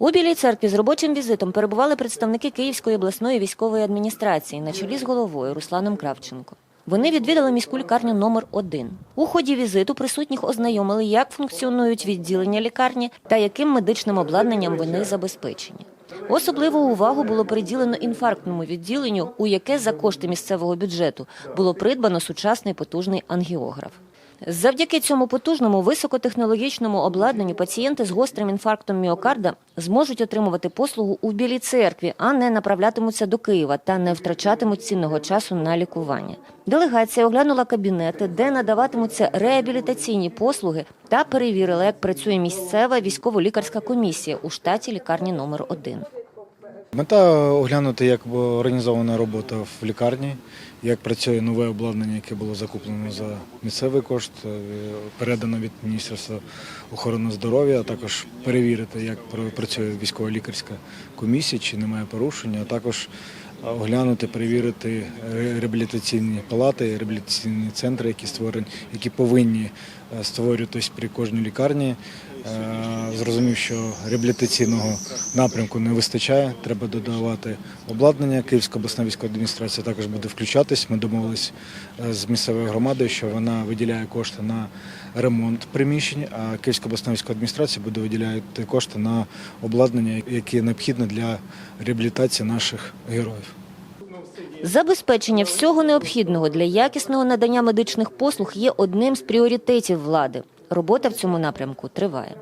У Білій церкві з робочим візитом перебували представники Київської обласної військової адміністрації на чолі з головою Русланом Кравченко. Вони відвідали міську лікарню номер 1 У ході візиту присутніх ознайомили, як функціонують відділення лікарні та яким медичним обладнанням вони забезпечені. Особливу увагу було приділено інфарктному відділенню, у яке за кошти місцевого бюджету було придбано сучасний потужний ангіограф. Завдяки цьому потужному високотехнологічному обладнанню пацієнти з гострим інфарктом міокарда зможуть отримувати послугу у Білій церкві, а не направлятимуться до Києва та не втрачатимуть цінного часу на лікування. Делегація оглянула кабінети, де надаватимуться реабілітаційні послуги, та перевірила, як працює місцева військово-лікарська комісія у штаті лікарні номер 1 Мета оглянути, як організована робота в лікарні, як працює нове обладнання, яке було закуплено за місцевий кошт, е, передано від Міністерства охорони здоров'я, а також перевірити, як працює військово-лікарська комісія, чи немає порушення, а також оглянути, перевірити реабілітаційні палати, реабілітаційні центри, які створені, які повинні е, створюватись при кожній лікарні. Е, Зрозумів, що реабілітаційного напрямку не вистачає. Треба додавати обладнання. Київська обласна військова адміністрація також буде включатись. Ми домовились е, з місцевою громадою, що вона виділяє кошти на ремонт приміщень, а Київська обласна військова адміністрація буде виділяти кошти на обладнання, яке необхідне для реабілітації наших героїв. Забезпечення всього необхідного для якісного надання медичних послуг є одним з пріоритетів влади. Робота в цьому напрямку триває.